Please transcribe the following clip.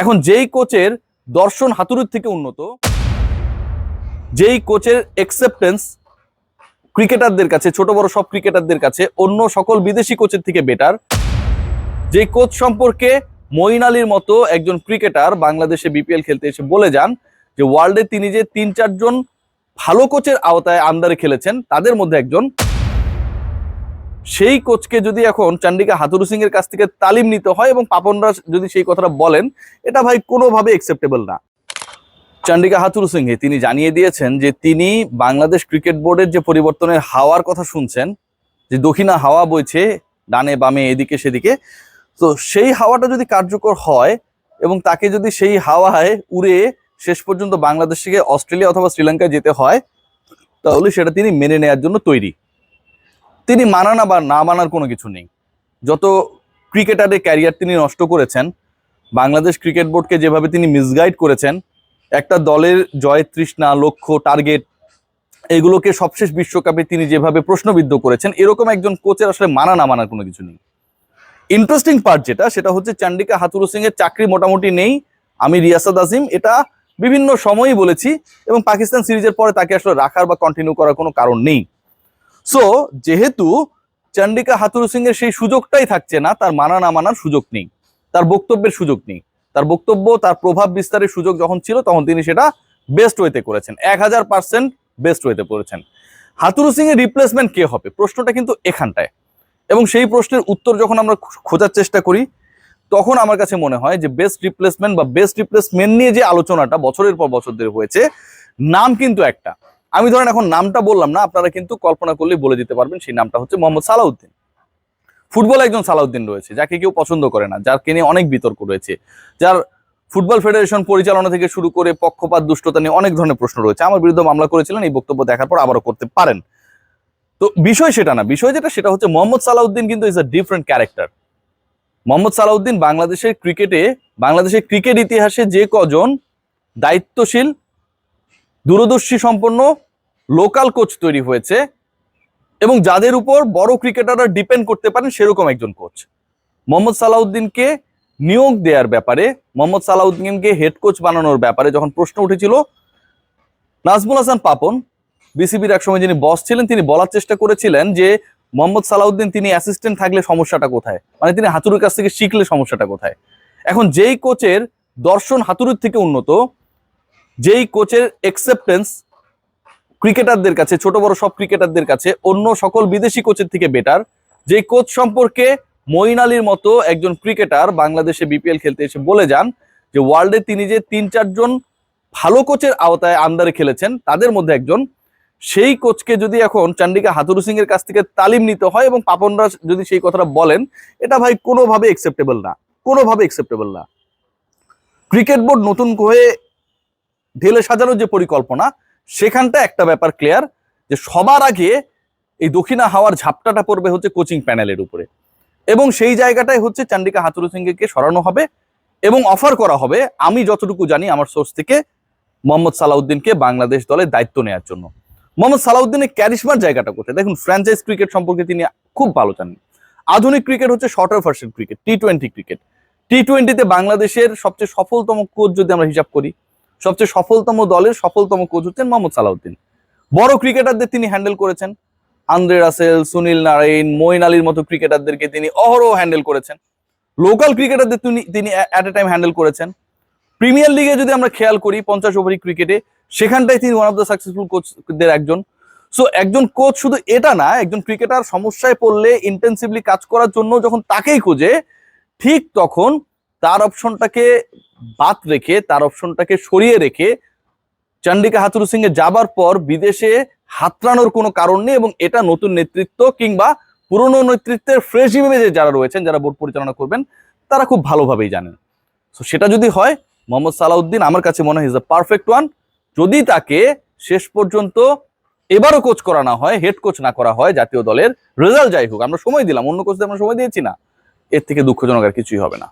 এখন যেই কোচের দর্শন হাতুড়ির থেকে উন্নত, যেই কোচের একসেপ্টেন্স ক্রিকেটারদের কাছে, ছোট বড় সব ক্রিকেটারদের কাছে, অন্য সকল বিদেশি কোচের থেকে বেটার যে কোচ সম্পর্কে মঈন আলীর মতো একজন ক্রিকেটার বাংলাদেশে বিপিএল খেলতে এসে বলে যান যে ওয়ার্ল্ডে তিনি যে তিন চারজন ভালো কোচের আওতায় আন্দারে খেলেছেন, তাদের মধ্যে একজন সেই কোচকে যদি এখন চান্ডিকা হাতুরু সিং এর কাছ থেকে তালিম নিতে হয় এবং পাপনরা যদি সেই কথাটা বলেন, এটা ভাই কোনোভাবে একসেপ্টেবল না। চান্ডিকা হাতুরু সিংহে তিনি জানিয়ে দিয়েছেন যে তিনি বাংলাদেশ ক্রিকেট বোর্ডের যে পরিবর্তনের হাওয়ার কথা শুনছেন, যে দক্ষিণা হাওয়া বইছে, ডানে বামে এদিকে সেদিকে, তো সেই হাওয়াটা যদি কার্যকর হয় এবং তাকে যদি সেই হাওয়ায় উড়ে শেষ পর্যন্ত বাংলাদেশ থেকে অস্ট্রেলিয়া অথবা শ্রীলঙ্কায় যেতে হয়, তাহলে সেটা তিনি মেনে নেয়ার জন্য তৈরি। তিনি মানা না বা না মানার কোনো কিছু নেই। যত ক্রিকেটারের ক্যারিয়ার তিনি নষ্ট করেছেন, বাংলাদেশ ক্রিকেট বোর্ডকে যেভাবে তিনি মিসগাইড করেছেন, একটা দলের জয়ের তৃষ্ণা, লক্ষ্য, টার্গেট, এগুলোকে সবশেষ বিশ্বকাপে তিনি যেভাবে প্রশ্নবিদ্ধ করেছেন, এরকম একজন কোচের আসলে মানা না মানার কোনো কিছু নেই। ইন্টারেস্টিং পার্ট যেটা, সেটা হচ্ছে চান্ডিকা হাতুরু সিং এর চাকরি মোটামুটি নেই। আমি রিয়াসাদ আজিম, এটা বিভিন্ন সময়ই বলেছি এবং পাকিস্তান সিরিজের পরে তাকে আসলে রাখার বা কন্টিনিউ করার কোনো কারণ নেই। সো যেহেতু চান্ডিকা হাতুরু সিং এর সেই সুযোগটাই থাকছে না, তার মানা না মানার সুযোগ নেই, তার বক্তব্যের সুযোগ নেই, তার বক্তব্য, তার প্রভাব বিস্তারের সুযোগ যখন ছিল, তখন তিনি সেটা বেস্ট ওয়েতে করেছেন, এক হাজার পার্সেন্ট বেস্ট ওয়েতে করেছেন। হাতুরু সিং এর রিপ্লেসমেন্ট কে হবে? প্রশ্নটা কিন্তু এখানটায়। এবং সেই প্রশ্নের উত্তর যখন আমরা খোঁজার চেষ্টা করি, তখন আমার কাছে মনে হয় যে বেস্ট রিপ্লেসমেন্ট বা বেস্ট রিপ্লেসমেন্ট নিয়ে যে আলোচনাটা বছরের পর বছর ধরে হয়েছে, নাম কিন্তু একটা। আমি ধরেন এখন নামটা বললাম না, আপনারা কিন্তু কল্পনা করলেই বলে দিতে পারবেন, সেই নামটা হচ্ছে মোহাম্মদ সালাউদ্দিন। ফুটবল একজন সালাউদ্দিন রয়েছে, যাকে কেউ পছন্দ করে না, যার নিয়ে অনেক বিতর্ক রয়েছে। যার ফুটবল ফেডারেশন পরিচালনা থেকে শুরু করে পক্ষপাত, দুষ্টতা নিয়ে অনেক ধরনের প্রশ্ন রয়েছে। আমার বিরুদ্ধে মামলা করেছিলেন, এই বক্তব্য দেখার পর আবারও করতে পারেন। তো বিষয় সেটা না, বিষয় যেটা সেটা হচ্ছে মোহাম্মদ সালাউদ্দিন কিন্তু is a different character Mohammad Salauddin বাংলাদেশের ক্রিকেটে, বাংলাদেশের ক্রিকেট ইতিহাসে যে কজন দায়িত্বশীল দূরদর্শী সম্পন্ন লোকাল কোচ তৈরি হয়েছে এবং যাদের উপর বড় ক্রিকেটাররা ডিপেন্ড করতে পারেন সেরকম একজন কোচ মোহাম্মদ সালাউদ্দিনকে নিয়োগ দেওয়ার ব্যাপারে, মোহাম্মদ সালাউদ্দিনকে হেড কোচ বানানোর ব্যাপারে যখন প্রশ্ন উঠেছিল, নাজমুল হাসান পাপন বিসিবির একসময় যিনি বস ছিলেন, তিনি বলার চেষ্টা করেছিলেন যে মোহাম্মদ সালাউদ্দিন তিনি অ্যাসিস্ট্যান্ট থাকলে সমস্যাটা কোথায়? মানে তিনি হাতুড়ির কাছ থেকে শিখলে সমস্যাটা কোথায়? এখন যেই কোচের দর্শন হাতুড়ির থেকে উন্নত যেই কোচের একসেপ্টেন্স ক্রিকেটারদের কাছে, ছোট বড় সব ক্রিকেটারদের কাছে, অন্য সকল বিদেশি কোচের থেকে বেটার যে কোচ সম্পর্কে মঈন আলীর মতো একজন ক্রিকেটার বাংলাদেশে বিপিএল খেলতে এসে বলে যান যে ওয়ার্ল্ডে তিনি যে তিন চারজন ভালো কোচের আওতায় আন্দারে খেলেছেন, তাদের মধ্যে একজন, সেই কোচকে যদি এখন চান্ডিকা হাতুরু সিং এর কাছ থেকে তালিম নিতে হয় এবং পাপনরা যদি সেই কথাটা বলেন, এটা ভাই কোনোভাবে একসেপ্টেবল না, কোনোভাবে একসেপ্টেবল না। ক্রিকেট বোর্ড নতুন হয়ে ঢেলে সাজানোর যে পরিকল্পনা, সেখানটা একটা ব্যাপার ক্লিয়ার যে সবার আগে এই দক্ষিণা হাওয়ার ঝাপটাটা পড়বে হচ্ছে কোচিং প্যানেলের উপরে। এবং সেই জায়গাটাই হচ্ছে চান্ডিকা হাতুরু সিংকে সরানো হবে এবং অফার করা হবে, আমি যতটুকু জানি আমার সোর্স থেকে, মোহাম্মদ সালাউদ্দিনকে বাংলাদেশ দলের দায়িত্ব নেওয়ার জন্য। মোহাম্মদ সালাউদ্দিনের ক্যারিশমার জায়গাটা কোথায়? দেখুন ফ্র্যাঞ্চাইজ ক্রিকেট সম্পর্কে তিনি খুব ভালো জানেন। আধুনিক ক্রিকেট হচ্ছে shorter version cricket T twenty cricket T টোয়েন্টিতে বাংলাদেশের সবচেয়ে সফলতম কোচ যদি আমরা হিসাব করি সবচেয়ে সফলতম দলের সফলতম কোচ হচ্ছেন মোহাম্মদ সালাউদ্দিন। বড় ক্রিকেটারদের তিনি হ্যান্ডেল করেছেন। আন্দ্রে রাসেল, সুনীল নারায়ণ মইন আলীর মতো ক্রিকেটারদেরকে তিনি অহরহ হ্যান্ডেল করেছেন। লোকাল ক্রিকেটারদের তিনি তিনি অ্যাট এ টাইম হ্যান্ডেল করেছেন। প্রিমিয়ার লিগে যদি আমরা খেয়াল করি, পঞ্চাশ ওভারি ক্রিকেটে সেখানটায় তিনি ওয়ান অফ দ্য সাকসেসফুল কোচদের একজন। সো একজন কোচ শুধু এটা না, একজন ক্রিকেটার সমস্যায় পড়লে ইন্টেন্সিভলি কাজ করার জন্য যখন তাকেই খোঁজে, ঠিক তখন তার অপশনটাকে বাদ রেখে, তার অপশনটাকে সরিয়ে রেখে চান্ডিকা হাতুরু সিং এ যাবার পর বিদেশে হাতড়ানোর কোনো কারণ নেই এবং এটা নতুন নেতৃত্ব কিংবা পুরনো নেতৃত্বের ফ্রেশ ইমেজে যারা রয়েছেন, যারা বোর্ড পরিচালনা করবেন, তারা খুব ভালোভাবেই জানেন। সো সেটা যদি হয়, মোহাম্মদ সালাউদ্দিন আমার কাছে মনে হয় ইজ দ্য পারফেক্ট ওয়ান যদি তাকে শেষ পর্যন্ত এবারও কোচ করা না হয় হেড কোচ না করা হয় জাতীয় দলের রেজাল্ট যাই হোক, আমরা সময় দিলাম, অন্য কোচদের আমরা সময় দিয়েছি না। এর থেকে দুঃখজনক আর কিছুই হবে না।